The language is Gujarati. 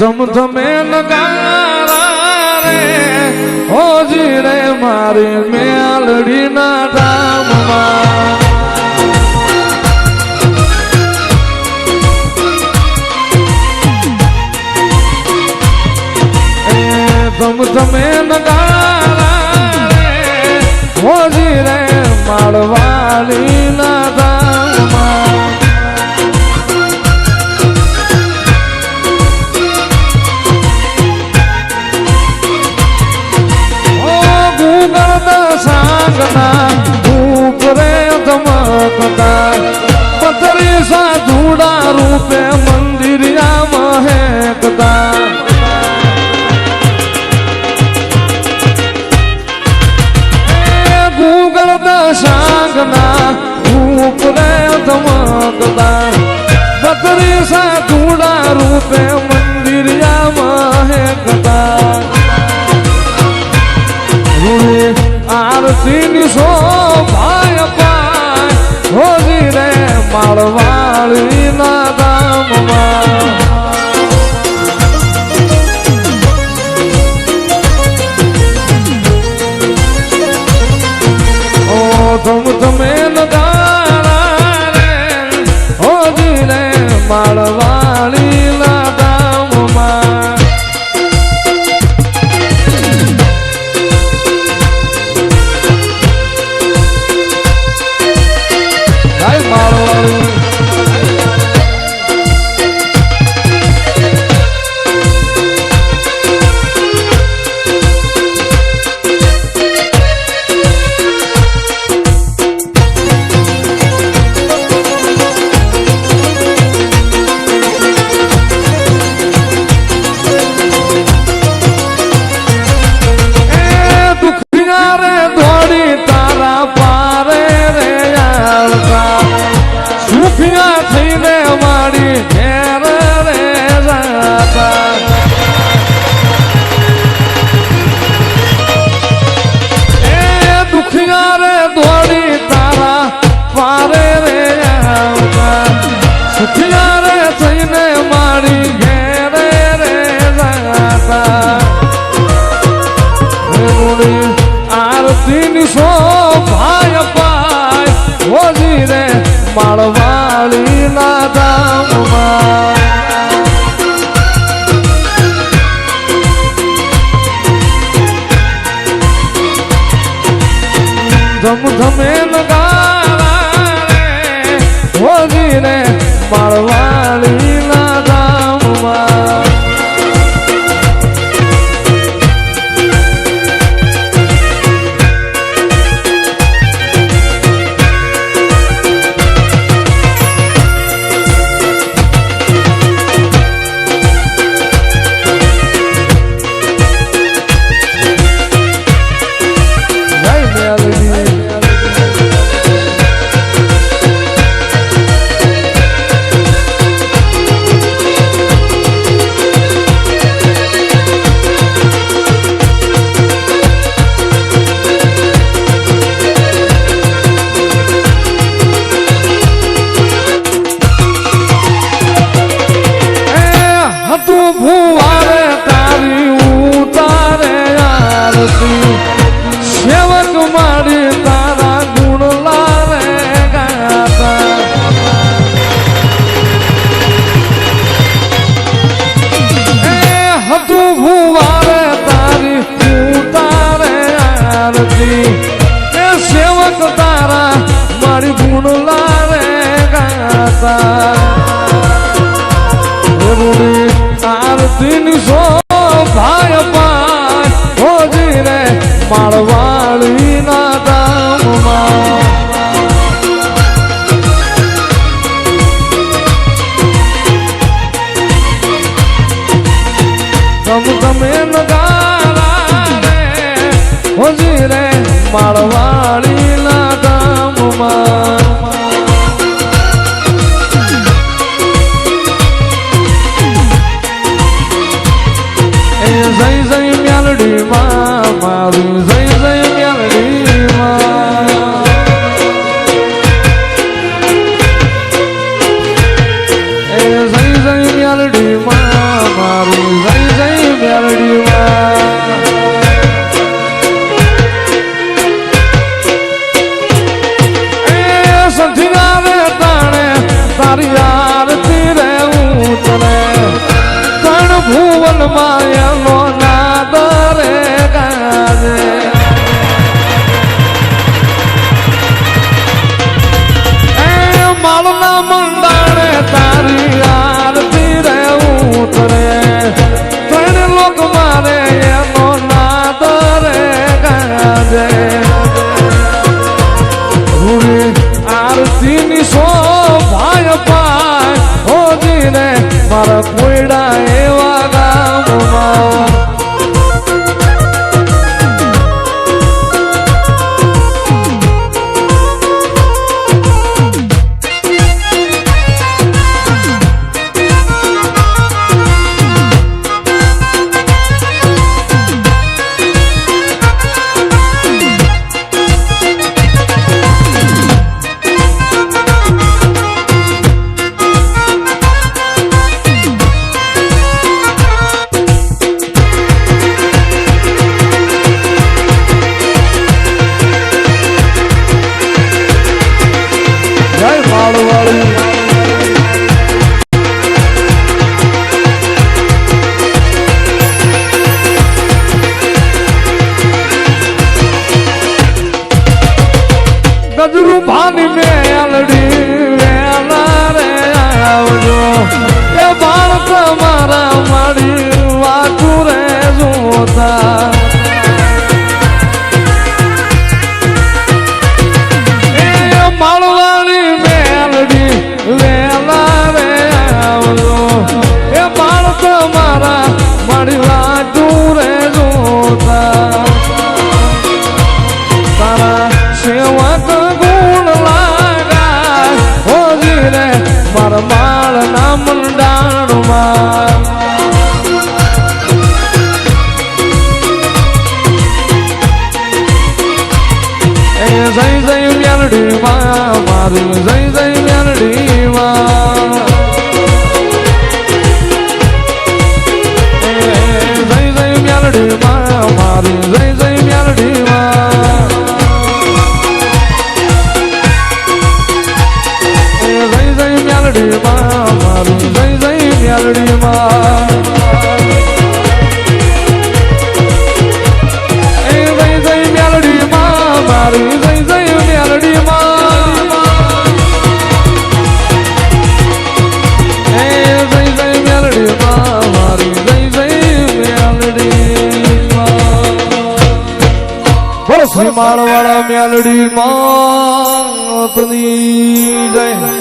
ધમધમે નગારા રે હોજી રે મારી મેલડીના ધામમાં. ધમધમે નગારા રે હોજી રે માળવાની મારી તારા ગુણ લાવે ગાતા. હતું ભુવારે તારી ઉતારે આરતી. માળવાળીના ગામમાં. ગમ ગમે નગારા હોજી રે માળવાળીના માળના મંડાણે તારી આરતી રે ઉતરે. ત્રણ લોક મારે એનો નાદ રે ગાજે. આરતી ની શોભાય પાય હોજી રે મારા કોઈ રે માળવાળા મ્યાલડી માં જય.